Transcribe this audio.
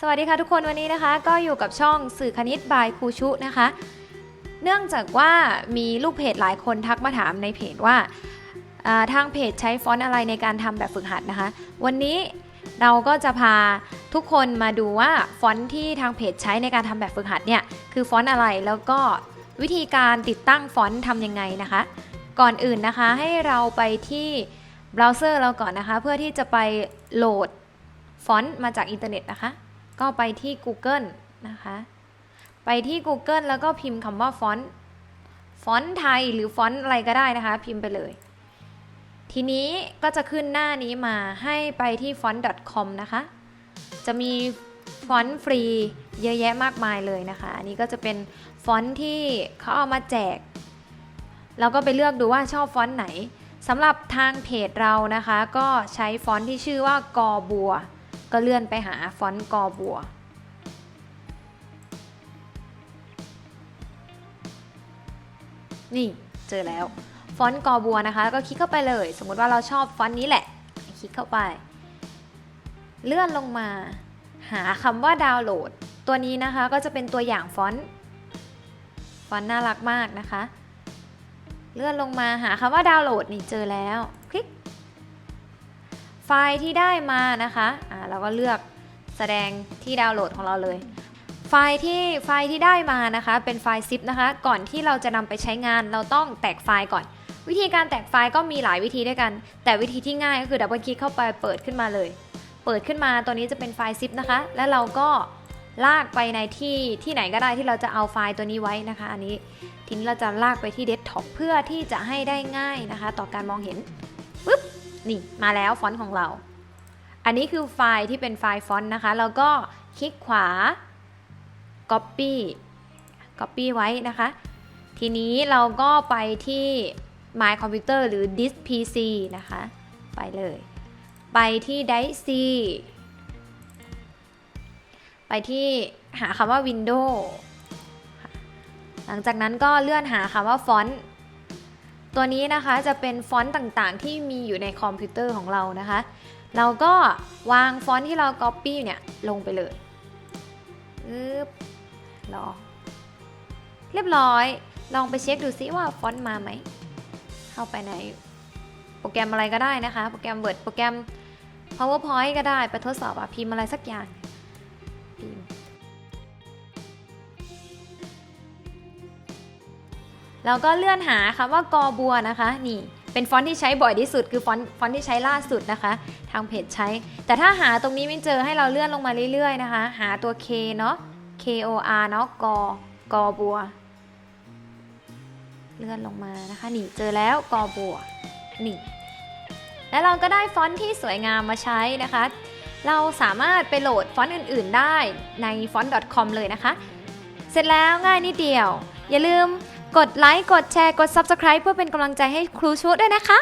สวัสดีค่ะทุกคนวันนี้นะคะ ก็อยู่กับช่องสื่อคณิตบายครูชุนะคะ เนื่องจากว่ามีลูกเพจหลายคนทักมาถามในเพจว่าอ่าทางเพจใช้ฟอนต์อะไรในการทำแบบฝึกหัดนะคะ วันนี้เราก็จะพาทุกคนมาดูว่าฟอนต์ที่ทางเพจใช้ในการทำแบบฝึกหัดเนี่ยคือฟอนต์อะไรแล้วก็วิธีการติดตั้งฟอนต์ทำยังไงนะคะ ก่อนอื่นนะคะให้เราไปที่เบราว์เซอร์เราก่อนนะคะ เพื่อที่จะไปโหลดฟอนต์มาจากอินเทอร์เน็ตนะคะ ก็ไปที่ Google นะคะ ไปที่ Google แล้วก็พิมพ์คำว่าฟอนต์ฟอนต์ไทยหรือฟอนต์อะไรก็ได้นะคะ พิมพ์ไปเลย ทีนี้ก็จะขึ้นหน้านี้มาให้ไปที่ font.com นะคะ จะมีฟอนต์ฟรีเยอะแยะมากมายเลยนะคะ อันนี้ก็จะเป็นฟอนต์ที่เขาเอามาแจกเราก็ไปเลือกดูว่าชอบฟอนต์ไหนสำหรับทางเพจเรานะคะ ก็ใช้ฟอนต์ที่ชื่อว่ากอบัว ก็เลื่อนไปหาฟอนต์กอบัว นี่เจอแล้ว ฟอนต์กอบัวนะคะ แล้วก็คลิกเข้าไปเลย สมมุติว่าเราชอบฟอนต์นี้แหละ คลิกเข้าไป เลื่อนลงมา หาคำว่าดาวน์โหลด ตัวนี้นะคะก็จะเป็นตัวอย่างฟอนต์ ฟอนต์น่ารักมากนะคะ เลื่อนลงมาหาคำว่าดาวน์โหลดนี่เจอแล้ว คลิก ไฟล์ที่ได้มานะคะอ่าเราก็เลือกแสดงที่ดาวน์โหลดของเราเลย ไฟล์ที่ไฟล์ที่ได้มานะคะ เป็นไฟล์ zip นะคะ ก่อนที่เราจะนำไปใช้งานเราต้องแตกไฟล์ก่อน วิธีการแตกไฟล์ก็มีหลายวิธีด้วยกัน แต่วิธีที่ง่ายก็คือดับเบิลคลิกเข้าไปเปิดขึ้นมาเลย เปิดขึ้นมาตัวนี้จะเป็นไฟล์ zip นะคะ แล้วเราก็ลากไปในที่ที่ไหนก็ได้ที่เราจะเอาไฟล์ตัวนี้ไว้นะคะ อันนี้ทีนี้เราจะลากไปที่เดสก์ท็อปเพื่อที่จะให้ได้ง่ายนะคะ ต่อการมองเห็น นี่มาแล้วฟอนต์ของเรา อันนี้คือไฟล์ที่เป็นไฟล์ฟอนต์นะคะ แล้วก็คลิกขวา Copy Copy ไว้นะคะ ทีนี้เราก็ไปที่ My Computer หรือ Disk PC นะคะ ไปเลย ไปที่ Disk C ไปที่หาคำว่า Windows หลังจากนั้นก็เลื่อนหาคำว่าฟอนต์ ตัวนี้นะคะจะเป็นฟอนต์ต่างๆ ที่มีอยู่ในคอมพิวเตอร์ของเรานะคะ เราก็วางฟอนต์ที่เรา Copy เนี่ยลงไปเลยปึ๊บรอเรียบร้อย ลองไปเช็คดูซิว่าฟอนต์มาไหม เข้าไปในโปรแกรมอะไรก็ได้นะคะ โปรแกรม Word โปรแกรม PowerPoint ก็ได้ ไปทดสอบอะพิมพ์อะไรสักอย่าง แล้วก็เลื่อนหาคำว่ากอบัวนะคะ นี่เป็นฟอนต์ที่ใช้บ่อยที่สุดคือฟอนต์ฟอนต์ที่ใช้ล่าสุดนะคะ ทางเพจใช้ แต่ถ้าหาตรงนี้ไม่เจอให้เราเลื่อนลงมาเรื่อยๆนะคะ หาตัว K เนาะ K O R เนาะกอกอบัว เลื่อนลงมานะคะ นี่เจอแล้วกอบัวนี่แล้วเราก็ได้ฟอนต์ที่สวยงามมาใช้นะคะ เราสามารถไปโหลดฟอนต์อื่น ๆ ได้ใน font.com เลยนะคะ เสร็จแล้วง่ายนิดเดียว อย่าลืม กดไลค์ กดแชร์ กด Subscribe เพื่อเป็นกำลังใจให้ครูชุด้วยนะคะ